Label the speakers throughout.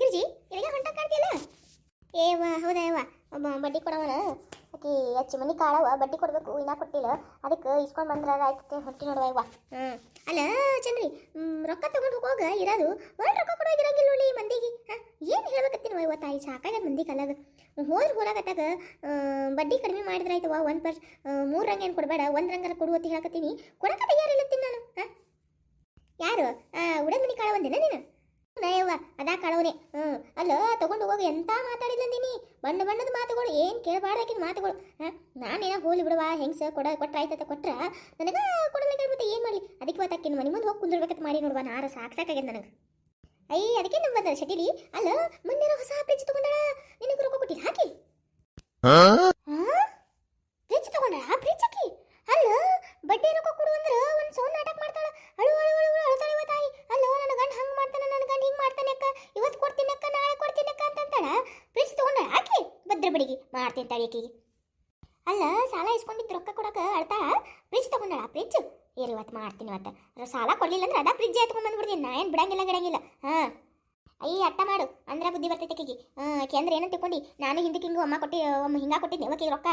Speaker 1: ಗಿರ್ಜಿ ಎಲ್ಲಿಗೆ ಹೊಂಟ ಕಾಣ್ತಿಯಲ್ಲ? ಏವ ಹೌದಾ ಯವ್ವ ಒಬ್ಬ ಬಡ್ಡಿ ಕೊಡವನ. ಆಕಿ ಹೆಚ್ಚು ಮನಿ ಕಾಳವ ಬಡ್ಡಿ ಕೊಡ್ಬೇಕು ಇನ್ನ ಕೊಟ್ಟಿಲ್ಲ. ಅದಕ್ಕೆ ಇಸ್ಕೊಂಡ್ ಬಂದ್ರ ಆಯ್ತು ಹೊಟ್ಟಿ ನೋಡುವ ಯವ್ವ ಹ್ಞೂ ಅಲ್ಲ ಚಂದ್ರಿ ರೊಕ್ಕ ತಗೊಂಡು ಹೋಗ ಇರೋದು. ಒಳ್ಳೆ ರೊಕ್ಕ ಕೊಡೋಗಿರಂಗಿಲ್ಲ ನೋಡಿ ಮಂದಿಗೆ. ಹಾಂ? ಏನು ಹೇಳ್ಬೇಕತ್ತೀನಿ ಯವ್ವ ತಾಯಿ? ಸಾಕಾಗ ಮಂದಿ ಕಲ್ಲದ ಹೋದ್ರೆ ಹೋರಾಗತ್ತಾಗ ಬಡ್ಡಿ ಕಡಿಮೆ ಮಾಡಿದ್ರೆ ಆಯ್ತವ ಒಂದು ಪರ್ ಮೂರು ರಂಗ ಏನು ಕೊಡಬೇಡ ಒಂದು ರಂಗರ ಕೊಡು ಅಂತ ಹೇಳಕತ್ತೀನಿ. ಕೊಡಕ ತಯಾರಿಲ್ಲತ್ತೀನಿ ನಾನು. ಹಾಂ? ಯಾರು? ಉಡದ ಮನಿ ಕಾಳ ಒಂದೇನ ನೀನು? ನಯವ್ವ ಅದಾ ಕಳವ್ರಿ. ಹ್ಞೂ ಅಲ್ಲ ತಗೊಂಡು ಹೋಗಿ ಎಂತ ಮಾತಾಡಿಲ್ಲ ನೀನಿ ಬಣ್ಣ ಬಣ್ಣದ ಮಾತುಗಳು ಏನು ಕೇಳಬಾರ್ದಾಕಿನ ಮಾತುಗಳು. ಹಾಂ ನಾನೇನೋ ಹೋಲಿ ಬಿಡುವ ಹೆಂಗ್ಸ ಕೊಡ ಕೊಟ್ರ ಆಯ್ತತ ಕೊಟ್ರ ನನಗೆ ಕೊಡಲ್ಲ ಕೇಳ್ಬಿಟ್ಟು ಏನು ಮಾಡಲಿ? ಅದಕ್ಕೆ ಮಾತಾಕಿನ ಮನೆ ಮುಂದೆ ಹೋಗಿ ಕುಂದಿರ್ಬೇಕಂತ ಮಾಡಿ ನೋಡುವ ನಾರ ಸಾಕು ಸಾಕಾಗ್ಯದ ನನಗೆ. ಅಯ್ಯ ಅದಕ್ಕೆ ನಮ್ಮ ಬಂದ ಶಟಿಲಿ ಅಲ್ಲ ಮೊನ್ನೆ ಹೊಸ ಫ್ರಿಜ್ ತಗೊಂಡಾಳ ನಿನಗೆ ರೊಕ್ಕ ಕೊಟ್ಟಿಲ್ಲ ಹಾಕಿ? ಫ್ರಿಜ್ ತಗೊಂಡ ಆ ಫ್ರಿಜ್ ಹಾಕಿ ಅಲ್ಲ ಬಡ್ಡಿ ರೊಕ್ಕ ಕೊಡು ಅಂದ್ರೆ ಒಂದು ಸೌಂಡ್ ನಾಟಕ ಮಾಡ್ತಾಳ ಅಳು ಅಳು ಅಳು ಅಳು ಅಳ್ತಾಳೆ ಇವ ತಾಯಿ ಅಲ್ಲ ನನ್ನ ಗಂಡ ಹಂಗೆ ಮಾಡ್ತಾನೆ ನನ್ನ ಗಂಡ ಹಿಂಗೆ ಮಾಡ್ತಾನೆ ಅಕ್ಕ ಇವತ್ತು ಕೊಡ್ತೀನಿ ಅಕ್ಕ ನಾಳೆ ಕೊಡ್ತೀನಿ ಅಕ್ಕ ಅಂತ ಅಂತಾಳ ಫ್ರಿಜ್ ತಗೊಂಡ ಹಾಕಿ ಭದ್ರ ಬಡಿಗೆ ಮಾಡ್ತೀನಿ ತಾಳಿ ಆಕಿಗೆ ಅಲ್ಲ, ಸಾಲ ಇಸ್ಕೊಂಡಿದ್ದು ರೊಕ್ಕ ಕೊಡಕ ಅಳ್ತಾಳ ಫ್ರಿಜ್ ತಗೊಂಡಳ ಫ್ರಿಜ್ ಏರಿ ಇವತ್ತು ಮಾಡ್ತೀನಿ ಇವತ್ತು. ಸಾಲ ಕೊಡಲಿಲ್ಲ ಅಂದ್ರೆ ಅದ ಫ್ರಿಜ್ ಎತ್ಕೊಂಡು ಬಂದ್ಬಿಡ್ತೀನಿ. ನಾ ಏನು ಬಿಡಂಗಿಲ್ಲ, ಗಿಡಂಗಿಲ್ಲ. ಹಾಂ. ಅಯ್ಯ ಅಟ್ಟ ಮಾಡು. ಅಂದ್ರೆ ಬುದ್ಧಿ ಬರ್ತೈತೆ ಆಕಿಗೆ. ಆಕೆ ಅಂದ್ರೆ ಏನಂತ ತಿಳ್ಕೊಂಡು? ನಾನು ಹಿಂದಕ್ಕೆ ಹಿಂಗೆ ಅಮ್ಮ ಕೊಟ್ಟಿ ಒಮ್ಮೆ ಹಿಂಗೆ ಕೊಟ್ಟಿದ್ದೆ ಅವಕ್ಕೆ ರೊಕ್ಕ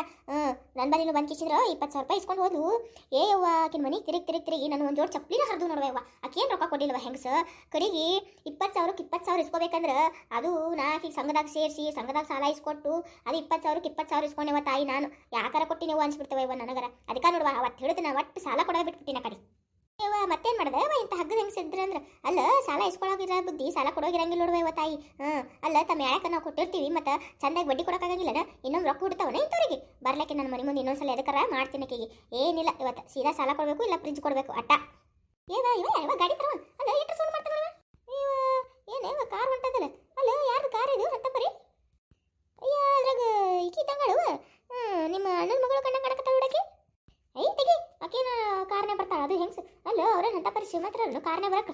Speaker 1: ನನ್ನ ಬದಿಲು ಬಂದು ಕಿಸಿದ್ರೆ ಇಪ್ಪತ್ತು ಸಾವಿರ ರೂಪಾಯಿ ಇಸ್ಕೊಂಡು ಹೋದ್ಲು. ಏ, ಅವ್ವ, ಆಕಿನ ಮನಿ ತಿರುಗಿ ತಿರುಗಿ ತಿರುಗಿ ನಾನು ಒಂದು ಜೋಡಿ ಚಪ್ಪಲಿನ ಹರಿದು ನೋಡುವ ಅವ್ವ. ಆಕೇನು ರೊಕ್ಕ ಕೊಟ್ಟಿಲ್ವ ಹೆಂಗಸ? ಕಡೆಗೆ ಇಪ್ಪತ್ತು ಸಾವಿರಕ್ಕೆ ಇಪ್ಪತ್ತು ಸಾವಿರ ಇಸ್ಕೋಬೇಕಂದ್ರೆ ಅದು ನಾ ಆಕಿಗೆ ಸಂಘದಾಗ ಸೇರಿಸಿ, ಸಂಘದಾಗ ಸಾಲ ಇಸ್ಕೊಟ್ಟು, ಅದು ಇಪ್ಪತ್ತು ಸಾವಿರಕ್ಕೆ ಇಪ್ಪತ್ತು ಸಾವಿರ ಇಸ್ಕೊಂಡೆವ ತಾಯಿ ನಾನು. ಯಾಕಾರ ಕೊಟ್ಟಿನೇವ ಅನ್ಸ್ಬಿಡ್ತೇವೆ ಇವ ನನಗರ. ಅದಕ್ಕೆ ನೋಡುವ ಅವತ್ತು ಹೇಳಿದ್ ನಾ ಒಟ್ಟು ಸಾಲ ಕೊಡೋದು ಬಿಟ್ಬಿಟ್ಟಿನ ಕಡೆ. ಏವ ಮತ್ತೇನು ಮಾಡಿದೆ? ಇಂಥ ಹಗ್ಗದ ಹೆಂಗೆ ಅಂದ್ರೆ, ಅಲ್ಲ, ಸಾಲ ಇಸ್ಕೊಳೋಗಿರ ಬುದ್ಧಿ, ಸಾಲ ಕೊಡೋಗಿರಂಗಿಲ್ಲ ನೋಡುವ ತಾಯಿ. ಹಾಂ, ಅಲ್ಲ ತಮ್ಮ ಯಾಕೆ ನಾವು ಕೊಟ್ಟಿರ್ತೀವಿ, ಮತ್ತು ಚಂದಾಗಿ ಬಡ್ಡಿ ಕೊಡೋಕ್ಕಾಗಂಗಿಲ್ಲ ಇನ್ನೊಂದು ರೊಕ್ಕ ಬಿಡ್ತಾವನ ಇಂಥವ್ರಿಗೆ. ಬರ್ಲಿಕ್ಕೆ ನನ್ನ ಮನೆ ಮುಂದೆ ಇನ್ನೊಂದ್ಸಲ ಎದಕ್ಕಾರ ಮಾಡ್ತೀನಿ ಏನಿಲ್ಲ, ಇವತ್ತು ಸೀದಾ ಸಾಲ ಕೊಡಬೇಕು ಇಲ್ಲ ಫ್ರಿಜ್ ಕೊಡಬೇಕು, ಅಟ್ಟ. ಏನ ಇವ ಯಾವ ಗಾಡಿ ತರವ ಅಲ್ಲ ಎಷ್ಟು ಸೋನ್ ಮಾಡ್ತಾನವ ಇವ ಏನು ಇವ ಕಾರ್ ಹೊಂಟದಲ್ಲ ಅಲ್ಲ ಯಾರ್ದು ಕಾರ್ ಇದು ಅಂತ ಬರೀ ಅಯ್ಯ ಅದ್ರಾಗ ಈಕಿ ತಂಗಳು ನಿಮ್ಮ ಅಣ್ಣನ ಮಗಳು ಕಣ್ಣ ಕಡಕತ್ತಾಳ ಹುಡುಗಿ ಐ ತೆಗಿ ಆಕೇನ ಕಾರ್ನೇ ಬರ್ತಾಳ ಅದು ಹೆಂಗ್ಸ್ ಅಲ್ಲ ಅವ್ರೇನು ಕಾರಣ ಬರಕ.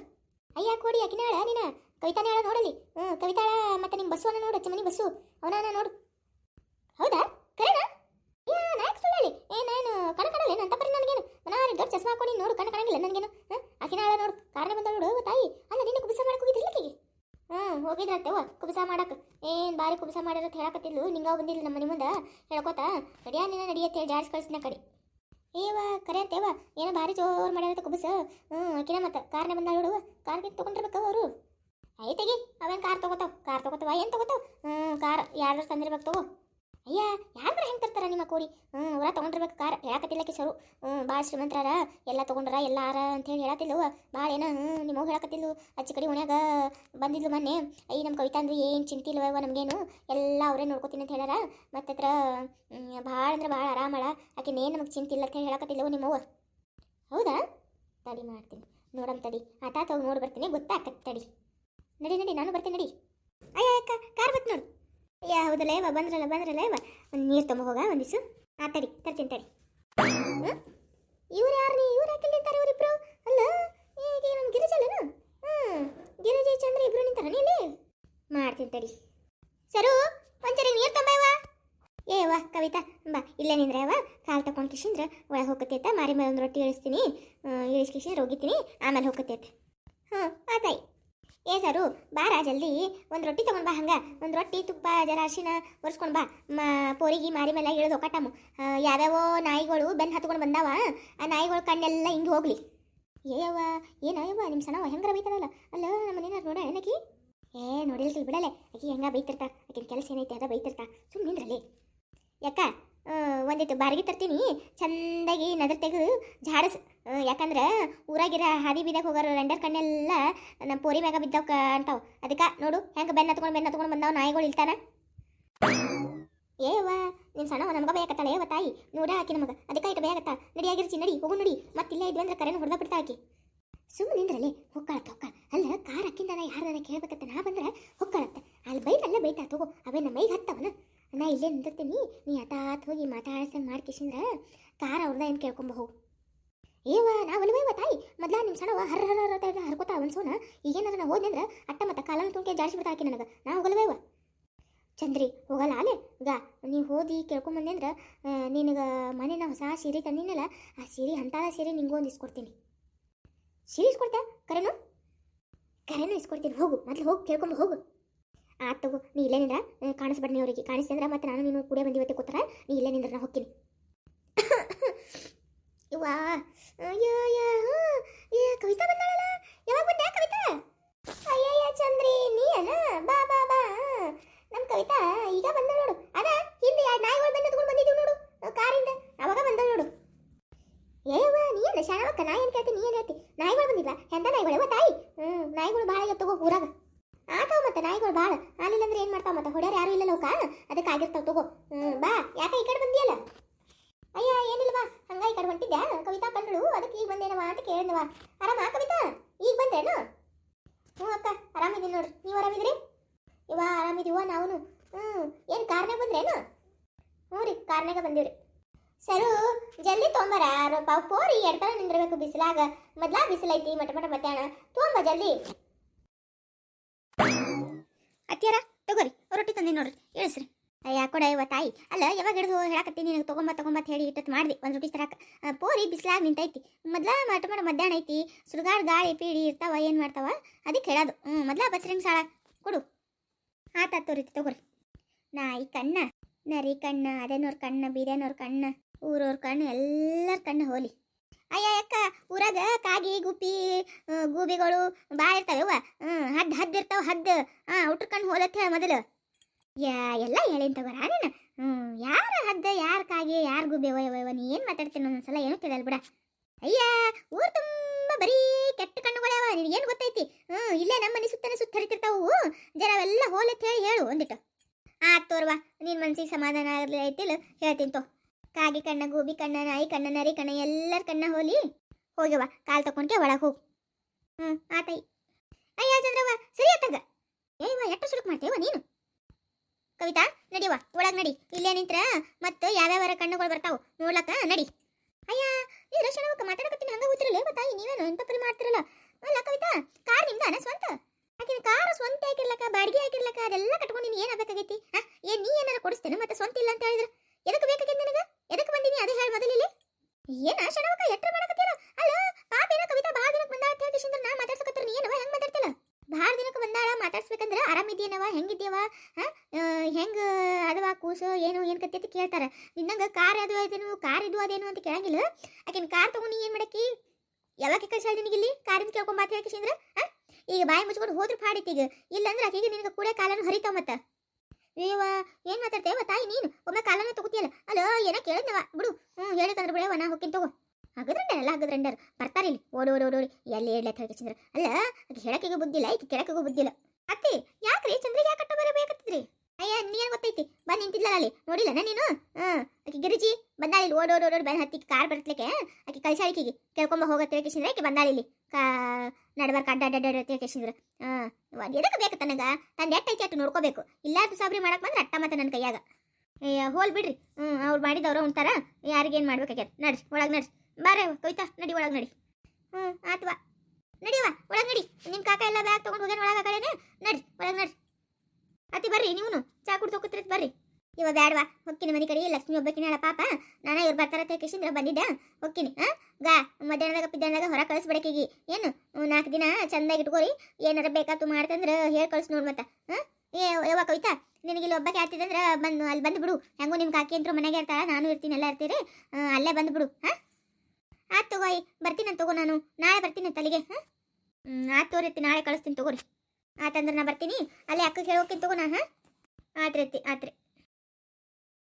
Speaker 1: ಅಯ್ಯ, ಕೋಡಿ ಅಕಿನಾಳ ನೀನು ಕವಿತಾನೇ ಹೇಳ ನೋಡಲಿ. ಹ್ಞೂ ಕವಿತಾಳ ಮತ್ತೆ ನಿಮ್ಮ ಬಸ್ಸು ನೋಡು ಚಮನಿ ಬಸ್ಸು. ಅವನ ನೋಡು. ಹೌದಾ? ಕರೆನಾ? ಯಾ ನಾಯಕ್ ಸುಳ್ಳಲಿ. ಏ, ನಾನು ಕಣ ಏನು ಅಂತ ಪರಿ ನನಗೇನು? ನಾನು ದೊಡ್ಡ ಚಸ್ಮಾ ಹಾಕೊಂಡು ನೋಡು, ಕಣ ಕಣಂಗಿಲ್ಲ ನನಗೇನು? ಹಾಂ ಅಕಿನಾಳ ನೋಡು ಕಾರ್ನ ಬಂದ ನೋಡು ತಾಯಿ. ಅಲ್ಲ, ನಿನ್ನ ಕುಬಿಸ ಮಾಡಕ್ಕೆ ಹೋಗಿದ್ದಿಲ್ಲ ಆಕಿಗೆ? ಹ್ಞೂ ಹೋಗಿದ್ರತ್ತೇವ ಕುಬಿಸ ಮಾಡಕ್ಕೆ ಏನ್ ಬಾರಿ ಕುಬಿಸ ಅಂತ ಹೇಳಕತ್ತಿದ್ಲು ನಿಂಗ ಬಂದಿಲ್ಲ ನಮ್ಮ ಮನೆ ಮುಂದೆ. ಹೇಳ್ಕೊತಾ, ನಡಿಯ ನಿನ್ನ ನಡಿಯತ್ತೆ ಜಾಡ್ಸ್ ಕಳಿಸ್ನ ಕಡೆ. ಏವ, ಕರೆ ಅಂತೇವ ಏನೋ ಭಾರಿ ಜೋರು ಮಾಡ್ಯಾರ ಕುಬಸ ಹ್ಞೂ ಆಕಿನ ಮತ್ತೆ ಕಾರ್ನ ಬಂದ ಕಾರ್ ಕಾರ್ಗೆ ತೊಗೊಂಡಿರ್ಬೇಕು ಅವರು. ಐತೆಗಿ ಅವೇನು ಕಾರ್ ತೊಗೋತಾವ? ಕಾರ್ ತಗೋತಾವ, ಏನು ತೊಗೋತಾವ? ಹ್ಞೂ ಕಾರ್ ಯಾರು ತಂದಿರ್ಬೇಕು ತಗೋ. ಅಯ್ಯ ಯಾರು ಹೆಂಗೆ ತರ್ತಾರ ನಿಮ್ಮ ಕೋಡಿ? ಹ್ಞೂ ಅವರ ತೊಗೊಂಡಿರ್ಬೇಕು ಕಾರ್. ಹೇಳಕತ್ತಿಲ್ಲಕ್ಕೆ ಸರು. ಹ್ಞೂ ಭಾಳ ಶ್ರೀಮಂತರಾರ. ಎಲ್ಲ ತೊಗೊಂಡ್ರ, ಎಲ್ಲ ಆರ ಅಂತೇಳಿ ಹೇಳತ್ತಿಲ್ಲವ ಭಾಳ ಏನೋ ಹ್ಞೂ ನಿಮ್ಮ ಹೇಳಕತ್ತಿಲ್ಲು ಅಚ್ಚ ಕಡೆ ಓಣ್ಯಾಗ ಬಂದಿದ್ಲು ಮೊನ್ನೆ. ಅಯ್ಯ ನಮ್ಮ ಕವಿತಾ ಅಂದ್ರೆ ಏನು ಚಿಂತೆ ಇಲ್ವ ನಮಗೇನು? ಎಲ್ಲ ಅವರೇ ನೋಡ್ಕೋತೀನಿ ಅಂತ ಹೇಳ್ಯಾರ. ಮತ್ತೆ ಹತ್ರ ಭಾಳ ಅಂದ್ರೆ ಭಾಳ ಆರಾಮಳ ಆಕಿನೇನು ನಮಗೆ ಚಿಂತೆ ಇಲ್ಲ ಅಂತ ಹೇಳಿ ಹೇಳಕತ್ತಿಲ್ಲವು ನಿಮ್ಮವ್ವ. ಹೌದಾ? ತಡಿ ಮಾಡ್ತೀನಿ. ನೋಡಮ್ ತಡಿ. ಆಟ ತಗೋ ನೋಡಿ ಬರ್ತೀನಿ. ಗೊತ್ತಾಗತ್ತೆ ತಡಿ. ನಡಿ ನಡಿ, ನಾನು ಬರ್ತೀನಿ, ನಡಿ. ಅಯ್ಯ ಅಕ್ಕ ಕಾರ್ ಬತ್ ನೋಡು. ಅಯ್ಯ ಹೌದಲ್ಲ ಬಂದ್ರಲ್ಲ ಬಂದ್ರಲ್ಲ ಇವ ಒಂದು ನೀರು ತುಂಬ ಹೋಗ ಒಂದಿಸು ಆ, ತಡಿ, ತರ್ತೀನಿ, ತಡಿ. ಇವ್ರು ಯಾರು ನೀ? ಇವ್ರು ಯಾಕೆ ನಿಂತಾರೆ ಇವರಿಬ್ರು ಅಲ್ಲ ಈಗ ನಮ್ಮ ಗಿರಿಜಲ್ಲನ? ಹ್ಞೂ ಗಿರಿಜಿ, ಚಂದ್ರ ಇಬ್ರು ನಿಂತಾರ ನೀಲಿ ಮಾಡ್ತೀನಿ, ತಡಿ. ಸರು ಒಂದ್ಸರಿ ನೀರು ತಂಬಯ್ಯವ ಏ, ವಾ, ಕವಿತಾ, ಬಾ, ಇಲ್ಲೇ ನಿಂದ್ರೆ ಅವ ಕಾಲು ತಗೊಂಡು ಕಿಶಿಂದ್ರ ಒಳಗೆ ಹೋಗತ್ತೈತ ಮಾರಿ ಮೇಲೆ ಒಂದು ರೊಟ್ಟಿ ಇಳಿಸ್ತೀನಿ. ಇಳಿಸ್ ಕಿಶಿಂದ್ರೆ ಹೋಗಿತ್ತೀನಿ ಆಮೇಲೆ ಹೋಗತ್ತೈತೆ ಹಾಂ ಆತಾಯಿ ಏ ಸರು ಬಾರ ಜಲ್ದಿ. ಒಂದು ರೊಟ್ಟಿ ತಗೊಂಡ್ ಬಾ ಹಂಗೆ. ಒಂದು ರೊಟ್ಟಿ ತುಪ್ಪ ಜರ ಅರಿಶಿನ ಒರೆಸ್ಕೊಂಡು ಬಾ. ಮ, ಪೋರಿಗೆ, ಮಾರಿ ಮೇಲೆ ಇಳಿದು ಒಕ್ಕಟಮು ಯಾವ್ಯಾವೋ ನಾಯಿಗಳು ಬೆನ್ನು ಹತ್ಕೊಂಡು ಬಂದಾವ, ಆ ನಾಯಿಗಳು ಕಣ್ಣೆಲ್ಲ ಹಿಂಗೆ ಹೋಗ್ಲಿ. ಏಯವ್ವ ಏನಯ್ಯವ್ವ ನಿಮ್ಮ ಸಣ್ಣವ ಹೆಂಗ್ರ ಬೈತಾರಲ್ಲ ಅಲ್ಲ, ನಮ್ಮ ಮನೇನಾರು ನೋಡ, ಏನಕಿ? ಏ ನೋಡಿಲ್ರಿ ಬಿಡಲೆ. ಆಕಿ ಹೆಂಗ ಬೈತಿರ್ತಾ? ಆಕಿನ ಕೆಲಸ ಏನೈತೆ ಅದ ಬೈತಿರ್ತಾ? ಸುಮ್ಮನಿಂದ್ರಲ್ಲಿ ಯಾಕ? ಒಂದಿಟ್ಟು ಬಾರಿಗೆ ತರ್ತೀನಿ. ಚಂದಾಗಿ ನದರ್ ತೆಗೆದು ಝಾಡಸ್. ಯಾಕಂದ್ರೆ ಊರಾಗಿರ ಹಾದಿ ಬೀದಾಗ ಹೋಗೋರು ರೆಂಡರ್ ಕಣ್ಣೆಲ್ಲ ನಮ್ಮ ಪೋರಿ ಮ್ಯಾಗ ಬಿದ್ದಾವ ಅಂತಾವ. ಅದಕ್ಕೆ ನೋಡು, ಹೆಂಗೆ ಬೆನ್ನ ಹತ್ಕೊಂಡು ಬೆನ್ನ ಹತ್ಕೊಂಡು ಬಂದಾವ ನಾಯಿಗಳು ಇಲ್ತಾನ. ಏವ ನಿನ್ ಸಣ್ಣ ನಮ್ಗೆ ಬೇಕತ್ತಾಳೆ ಏವ ತಾಯಿ? ನೋಡ ಆಕಿ ನಮಗ. ಅದಕ್ಕೆ ಇಟ್ಟು ಬೇಕತ್ತ? ನಡಿ ಆಗಿರ್ಚಿ ನಡಿ ಹೋಗು ನಡಿ. ಮತ್ತಿಲ್ಲ ಇದ್ವಿ ಅಂದ್ರೆ ಕರೆನ ಹೊಡೆದ ಬಿಡ್ತಾ ಆಕಿ. ಸುಮ್ಮನೆ ನಿಂದ್ರಲ್ಲಿ ಹೊಕ್ಕಾಳತ್ತ ಹೊಕ್ಕ ಅಲ್ಲ, ಕಾರ್ ಹಾಕಿಂದ ಯಾರ್ದಾರ ಕೇಳ್ಬೇಕತ್ತ. ನಾ ಬಂದ್ರೆ ಹೊಕ್ಕಾಳತ್ತ. ಅಲ್ಲಿ ಬೈತಲ್ಲ ಬೈತಾ, ತಗೋ. ಅವೇ ನಮ್ಮ ಮೈಗೆ ಹತ್ತವನ? ನಾ ಇಲ್ಲೇ ನಿಂದಿರ್ತೀನಿ. ನೀ ಹತಾತ್ ಹೋಗಿ ಮಾತಾಡ್ಸಂಗೆ ಮಾಡ್ಕಿಸಿಂದ್ರ ಕಾರ ಅವ್ರದ ಏನು ಕೇಳ್ಕೊಂಬ ಹೋಗು ಏವ ನಾ ಒಲವೇವ ತಾಯಿ. ಮೊದ್ಲ ನಿಮ್ಮ ಸಣ್ಣವ ಹರ ಹರ ಹರ ಹರ್ಕೋತಾ ಅನ್ಸೋನ ಈಗೇನಾರ ನಾ ಹೋದ್ನಂದ್ರ ಅಟ್ಟ ಮತ್ತೆ ಕಾಲನ ತುಂಕೆ ಜಾಡಿಸ್ಬಿಡ್ತಾ ಹಾಕಿ ನನಗೆ. ನಾ ಹೋಗಲ್ವೇವ ಚಂದ್ರಿ, ಹೋಗಲ್ಲ ಅಲೆ ಈಗ ನೀವು ಹೋದಿ ಕೇಳ್ಕೊಂಬಂದೆ ಅಂದ್ರೆ ನಿನಗೆ ಮನೆ ನಾ ಹೊಸ ಸೀರೆ ತಂದಿನಲ್ಲ, ಆ ಸೀರೆ ಅಂತಾದ ಸೀರೆ ನಿಂಗೊಂದು ಇಸ್ಕೊಡ್ತೀನಿ. ಸೀರೆ ಇಸ್ಕೊಡ್ತಾ ಕರೆನು? ಕರೆನು ಇಸ್ಕೊಡ್ತೀನಿ. ಹೋಗು, ಮೊದ್ಲು ಹೋಗಿ ಕೇಳ್ಕೊಂಬ ಹೋಗು. ಆತ್ ತಗೋ, ನೀ ಇಲ್ಲೇ ನಿಂದ್ರ ಕಾಣಿಸ್ಬೇಡ ಅವರಿಗೆ. ಕಾಣಿಸ್ತಂದ್ರ ಮತ್ತೆ ನಾನು ನೀನು ಕುಡಿಯ ಬಂದಿ ಇವತ್ತೆ ಕೂತಾರ, ನೀ ಇಲ್ಲೇ ನಿಂದ್ರ, ನಾ ಹೋಗ್ತೀನಿ. ಇವಾ ಅಯ್ಯೋ ಏ ಕವಿತಾ ಬಂದಾಳಲ್ಲ? ಯಾವಾಗ ಬಂದೆ, ಕವಿತಾ? ಅಯ್ಯಯ್ಯ ಚಂದ್ರಿ, ನೀ ಅನ ಬಾ ಬಾ ಬಾ ನಮ್ಮ ಕವಿತಾ, ಈಗ ಬಂದಳು ನೋಡು. ಅದ, ಹಿಂದೆ ನಾಯಿಗಳು ಬಂದು ತಗೊಂಡು ಬಂದಿದ್ದೀವಿ ನೋಡು, ಆ, ಕಾರಿಂದ. ಅವಾಗ ಬಂದಳು ನೋಡು. ಏವ ನೀ ಅಲ್ಲ ಶಾಣವಕ್ಕ? ನಾ ಏನು ಕೇಳ್ತೀನಿ ನೀ ಏನು ಹೇಳ್ತಿ? ನಾಯಿಗಳು ಬಂದಿಲ್ಲ ಎಂತ ನಾಯಿಗಳು? ತಾಯಿ. ಹ್ಞೂ ನಾಯಿಗಳು ಭಾಳ ತಗೋ ಊರಾಗ. ಆತಾವ ಮತ್ತೆ ನಾಯಿಗಳು ಭಾಳ ಆಲಿಲ್ಲ ಅಂದ್ರೆ ಏನು ಮಾಡ್ತಾವ ಮತ್ತೆ? ಹೊಡ್ಯಾರ ಯಾರು ಇಲ್ಲ ಲೋಕ ಅದಕ್ಕೆ ಆಗಿರ್ತಾವ ತಗೋ. ಹ್ಞೂ ಬಾ. ಯಾಕೆ ಈ ಕಡೆ ಬಂದಿಯಲ್ಲ? ಅಯ್ಯ ಏನಿಲ್ವಾ ಹಂಗ ಈ ಕಡೆ ಹೊಂಟಿದ್ದೆ ಕವಿತಾ ಬಂದಳು. ಅದಕ್ಕೆ ಈಗ ಬಂದೇನವ ಅಂತ ಕೇಳಿದವ ಆರಾಮ ಕವಿತಾ? ಈಗ ಬಂದೇನು ಹ್ಞೂ ಅಕ್ಕ ಆರಾಮಿದ್ದೀನಿ ನೋಡ್ರಿ ನೀವು ಆರಾಮಿದ್ರಿ? ಇವ ಆರಾಮಿದೀವ ನಾವು ಹ್ಞೂ ಏನು ಕಾರ್ನಾಗ ಬಂದ್ರೇನು? ಹ್ಞೂ ರೀ ಕಾರ್ನಾಗ ಬಂದೀವ್ರಿ. ಸರು, ಜಲ್ದಿ ತೊಂಬರ ಪಾವ್ ಪೋರಿ ಎಡ್ತಾನ ನಿಂದಿರ್ಬೇಕು ಬಿಸಿಲಾಗ. ಮೊದ್ಲಾ ಬಿಸಿಲೈತಿ, ಮಟ ಮಟ ಮಧ್ಯಾಹ್ನ. ತೊಂಬ ಜಲ್ದಿ. ಅತ್ಯಾರ ತಗೋರಿ, ರೊಟ್ಟಿ ತಂದಿ ನೋಡ್ರಿ, ಇಳಿಸ್ರಿ. ಅಯ್ಯ, ಕೊಡ ಇವ ತಾಯಿ ಅಲ್ಲ, ಯಾವಾಗ ಹಿಡಿದು ಹೇಳಕತ್ತೀನಿ ನಿನಗೆ ತಗೊಂಬ ತಗೊಂಬತ್ತ ಹೇಳಿ ಇಟ್ಟತ್ ಮಾಡಿದೆ, ಒಂದು ರೊಟ್ಟಿ ತರಕ. ಪೋರಿ ಬಿಸಿಲಾಗಿ ನಿಂತೈತಿ. ಮೊದ್ಲ ಮಟ ಮಾಡ, ಮಧ್ಯಾಹ್ನ ಐತಿ. ಸುಡುಗಾಡ್ ಗಾಳಿ ಪೀಡಿ ಇರ್ತಾವ, ಏನು ಮಾಡ್ತಾವ? ಅದಕ್ಕೆ ಹೇಳೋದು. ಹ್ಞೂ ಮೊದ್ಲ ಬಸ್ರಿಂಗ್ ಸಾಳ. ಕೊಡು. ಆತ ತೋರಿತಿ, ತಗೋರಿ. ನಾಯಿ ಕಣ್ಣ, ನರಿ ಕಣ್ಣ, ಅದೇನೋರ್ ಕಣ್ಣ ಬೀದೇನೋರ್ ಕಣ್ಣ ಊರೋರ್ ಕಣ್ಣು, ಎಲ್ಲರ ಕಣ್ಣು ಹೋಲಿ. ಅಯ್ಯ ಅಕ್ಕ ಊರಾಗ ಕಾಗಿ, ಗುಪ್ಪಿ ಗೂಬಿಗಳು ಭಾಳ ಇರ್ತಾವೆ ಹ್ಞೂ ಹದ್ದು ಹದ್ದು ಇರ್ತಾವ, ಹದ್ದು. ಹಾಂ ಊಟ್ರ ಕಣ್ಣು ಮೊದಲ. ಯಾ, ಎಲ್ಲ ಹೇಳಿನ ತಗೋರ ನೀನು. ಹ್ಞೂ ಯಾರು ಹದ್ದ, ಯಾರ ಕಾಗಿ, ಯಾರು ಗುಬ್ಬಿ ವಯವ ನೀ ಏನು ಮಾತಾಡ್ತೀನಿ ಒಂದೊಂದ್ಸಲ ಏನು ತಿಳಿಯಲ್ಲ ಬಿಡ. ಅಯ್ಯ, ಊರು ತುಂಬ ಬರೀ ಕೆಟ್ಟ ಕಣ್ಣುಗಳವ ನಿನಗೇನು ಗೊತ್ತೈತಿ? ಹ್ಞೂ ಇಲ್ಲೇ ನಮ್ಮ ಮನೆ ಸುತ್ತನೇ ಸುತ್ತ ಹರಿತಿರ್ತಾವು ಜರ ಅವೆಲ್ಲ ಹೇಳಿ ಹೇಳು ಒಂದಿಟ್ಟು. ಆ ತೋರ್ವಾ ನಿನ್ನ ಮನ್ಸಿಗೆ ಸಮಾಧಾನ ಆಗಲಿ ಐತಿಲ್ಲ, ಹೇಳ್ತೀನಿ ತೋ. ಕಾಗಿ ಕಣ್ಣ, ಗೋಬಿ ಕಣ್ಣ, ನಾಯಿ ಕಣ್ಣ, ನರಿ ಕಣ್ಣ, ಎಲ್ಲರ ಕಣ್ಣ ಹೋಲಿ. ಹೋಗ್ಯವ ಕಾಲು ತಕೊಂಡ್ಕೆ ಒಳಗೆ ಹೋಗು. ಹ್ಞೂ ಆತೈ ಅಯ್ಯ, ಚಂದ್ರವ್ವ, ಸರಿ ಆತಗ ಏಯ್ವ ಎಷ್ಟು ಸುಡುಕು ಮಾಡ್ತೇವ ನೀನು? ಕವಿತಾ ನಡಿವ ಒಳಗೆ ನಡಿ. ಇಲ್ಲೇ ನಿಂತ್ರ ಮತ್ತೆ ಯಾವ್ಯಾವ ಕಣ್ಣುಗಳು ಬರ್ತಾವು ನೋಡ್ಲಕ್ಕ, ನಡಿ. ಅಯ್ಯ ಈ ರಕ್ಷಣವಕ್ಕ ಮಾತಾಡಕತ್ತೀನಿ, ಹಂಗ ಹೋಗ್ತಿರಲ್ಲ ತಾಯಿ, ನೀವೇನು ಎಂತ ಪರಿ ಮಾಡ್ತಿರಲ್ಲ? ಅಲ್ಲ, ಕವಿತಾ, ಕಾರ್ ನಿಮ್ದಾನ ಸ್ವಂತ? ಆಕಿನ ಕಾರ್ ಸ್ವಂತ ಹಾಕಿರ್ಲಕ್ಕ, ಬಾಡಿಗೆ ಹಾಕಿರ್ಲಕ್ಕ, ಅದೆಲ್ಲ ಕಟ್ಕೊಂಡು ನೀನು ಏನಾಗಬೇಕಾಗೈತಿ ಹಾಂ ಏನ್ ನೀ ಏನಾರ ಕೊಡಿಸ್ತೇನೆ, ಮತ್ತೆ ಸ್ವಂತ ಇಲ್ಲ ಅಂತ ಹೇಳಿದ್ರ? ಎದಕ್ಕೆ ಬೇಕಾಗೈತಿ ನನಗ? ಎದಕ್ಕೆ ಬಂದಿನಿ? ಅದೇ ಹೇಳಿ ಮೊದಲಿಲ್ಲಿ. ಏನ ಶಣವಕ್ಕ ಎಟ್ರ ಮಾಡಕತ್ತೀರ ಅಲ್ಲ, ಪಾಪ ಏನೋ ಕವಿತಾ ಭಾಳ ದಿನಕ್ಕೆ ಬಂದಾಳ ಅಂತ ಹೇಳಿ ನಾ ಮಾತಾಡ್ಸಕತ್ತರ ಏನವ ಹೆಂಗ್ ಮಾತಾಡ್ತಿಲ್ಲ? ಭಾಳ ದಿನಕ್ಕೆ ಬಂದಾಳ, ಮಾತಾಡ್ಸ್ಬೇಕಂದ್ರ ಆರಾಮಿದ್ಯೇನವ ಹೆಂಗಿದ್ದೀಯವ ಹೆಂಗ, ಅದವಾ, ಕೂಸು, ಏನು ಏನು ಕತ್ತಿ ಅಂತ ಕೇಳ್ತಾರ. ನಿನ್ನಂಗ ಕಾರ್ ಅದು ಅದೇನು ಕಾರ್ ಇದು ಅದೇನು ಅಂತ ಕೇಳಂಗಿಲ್ಲ. ಆಕಿನ ಕಾರ್ ತಗೊಂಡು ಏನು ಮಾಡಕಿ ಮಾಡಕ್ಕಿ? ಯಾವಾಗ ಕಳ್ಸಾಳ ನಿನಗಿಲ್ಲಿ ಕಾರಿಂದ ಕೇಳ್ಕೊಂಬಾತ ಮಾತು ಹೇಳ್ಕಿಸಿಂದ್ರ ಈಗ ಬಾಯಿ ಮುಚ್ಕೊಂಡು ಹೋದ್ರು ಫಾಡಿತ್ತೀಗ ಇಲ್ಲಂದ್ರೆ ಆಕೆಗೆ ನಿನಗೆ ಕೂಡ ಕಾಲನು ಹರಿತಾವ ಮತ್ತ. ಏವ ಏನ್ ಮಾತಾಡ್ತೇವ ತಾಯಿ ನೀನು. ಒಮ್ಮೆ ಕಾಲನ ತಗೋತಿಯಲ್ಲ. ಅಲ್ಲ ಏನೋ ಕೇಳಿದ್ನವ. ಬಿಡು. ಹ್ಞೂ ಹೇಳಿಕಂದ್ರ ಬಿಡವ ನಾ ಹೋಗ್ತೀನಿ ತಗೋ. ಹಗದ್ರಂಡರ್ ಹಗದ್ರಂಡರ್. ಬರ್ತಾರೆ ಇಲ್ಲಿ. ಓಡಿ ಓಡಿ ಓಡಿ ಎಲ್ಲಿ ಹೇಳ್ಲತ್ತ ಚಂದ್ರ ಅಲ್ಲ ಹೇಳಕ್ಕಿಗೂ ಬುದ್ಧಿಲ್ಲ ಈಕೆ ಕೆಳಕಿಗೂ ಬುದ್ಧಿಲ್ಲ. ಅತ್ತಿ, ಯಾಕ್ರಿ? ಚಂದ್ರ ಯಾಕೆ ಕಟ್ಟ ಬರಬೇಕತ್ತಿದ್ರಿ ಅಯ್ಯ ನೀ ಏನ್ ಗೊತ್ತೈತಿ? ಬಂದು ನಿಂತಿದ್ಲಲ್ಲ ಅಲ್ಲಿ. ನೋಡಿಲ್ಲ ನೀನು? ಹಾಂ. ಆಕೆ ಗಿರಿಜಿ, ಬಂದಾಳ ಇಲ್ಲಿ, ಓಡ್ ಓಡ್ ಓಡ್ ಬಂದು ಹತ್ತಿ ಕಾರ್ ಬರ್ತಲಿಕ್ಕೆ. ಆಕೆ ಕಳ್ಸಾಳಿಕಿಗೆ ಕೇಳ್ಕೊಂಬ ಹೋಗತ್ತೆ ಹೇಳ್ಕಿಸಿಂದ್ರೆ ಆಕಿ ಬಂದಾಳ ಇಲ್ಲಿ. ಕಾ ನಡ್ಬಾರ್ಕ ಅಡ್ಡ ಅಡ್ಡ ಅಡ್ಡ ಹೇಳ್ಕಿಸಿಂದ್ರ ಹ್ಮ್ ಎದಕ್ಕೆ ಬೇಕು ತನಗ? ತಂದು ಎಟ್ಟ ಐತಿ ಅಟ್ಟು ನೋಡ್ಕೋಬೇಕು. ಇಲ್ಲಾರ್ದು ಸಾಬ್ರಿ ಮಾಡಕ್ ಬಂದ್ರೆ ಅಟ್ಟ ಮತ್ತೆ ನನ್ನ ಕೈಯಾಗ. ಅಯ್ಯ ಹೋಲ್ ಬಿಡ್ರಿ. ಹ್ಞೂ ಅವ್ರು ಮಾಡಿದವ್ರು ಉಂಟಾರ. ಯಾರಿಗೇನು ಮಾಡ್ಬೇಕಾಗ್ಯದ? ನಡ್ರಿ ಒಳಗೆ ನಡ್ರಿ ಬಾರೆ ಕವಿತಾ ನಡಿ, ಒಳಗೆ ನಡಿ. ಹ್ಞೂ ಆತ್ವಾ ನಡಿಯವ ಒಳಗೆ ನಡಿ. ನಿಮ್ಮ ಕಾಕ ಎಲ್ಲ ಬ್ಯಾಗ್ ತಗೊಂಡ್ ಹೋಗ್ಯಾನ ಒಳಗೆ ಕಡೆನೆ. ನಡ್ರಿ ಒಳಗೆ ನಡ್ರಿ ಬರ್ರಿ ನೀವು ಚಾ ಕುಡ್ ತಗೋತಿರ್ತ ಬರ್ರಿ. ಇವ ಬ್ಯಾಡ್ವಾ? ಹೊಕ್ಕಿನ ಮನೆ ಕಡೆ. ಲಕ್ಷ್ಮಿ ಒಬ್ಬಕಿನ ಪಾಪ, ನಾನು ಇವ್ರು ಬರ್ತಾರ ಕೇಶಿಂದ್ರ ಬಂದಿದ್ದೆ. ಹೊಕ್ಕಿನಿ, ಹಾ? ಗಾ, ಮಧ್ಯಾಹ್ನದಾಗ ಪಿದ್ದಾನದಾಗ ಹೊರ ಕಳಿಸ್ಬಿಡಕೀಗಿ. ಏನು? ನಾಲ್ಕು ದಿನ ಚಂದಾಗಿ ಇಟ್ಕೋರಿ. ಏನಾರ ಬೇಕಾತು ಮಾಡ್ತಂದ್ರೆ ಹೇಳಿ ಕಳ್ಸಿ ನೋಡಿ ಮತ್ತೆ. ಹಾ? ಏ ಯಾವ ಕವಿತಾ ನಿನಗೆ ಇಲ್ಲಿ ಒಬ್ಬಕ್ಕೆ ಆಗ್ತಿದಂದ್ರ ಬಂದು, ಅಲ್ಲಿ ಬಂದು ಬಿಡು. ಹೆಂಗೋ ನಿಮ್ಮ ಕಾಕಿ ಅಂತರೂ ಮನೆಗೆ ಇರ್ತಾಳ, ನಾನು ಇರ್ತೀನಿ, ಎಲ್ಲ ಇರ್ತೀರಿ. ಅಲ್ಲೇ ಬಂದು ಬಿಡು, ಹಾ? ಆತು ತಗೋಯ್, ಬರ್ತೀನಿ ತಗೋ ನಾನು. ನಾಳೆ ಬರ್ತೀನಿ ತಲೆಗೆ, ಹಾ? ಆತ್ ತೋರಿತ್ತಿ ನಾಳೆ ಕಳಿಸ್ತೀನಿ ತಗೋರಿ. ಆತಂದ್ರೆ ನಾ ಬರ್ತೀನಿ. ಅಲ್ಲೇ ಅಕ್ಕಗೆ ಹೇಳೋಕೆ ತಗೋ ನಾ, ಹಾ? ಆತ್ರಿ ಆತ್ರಿ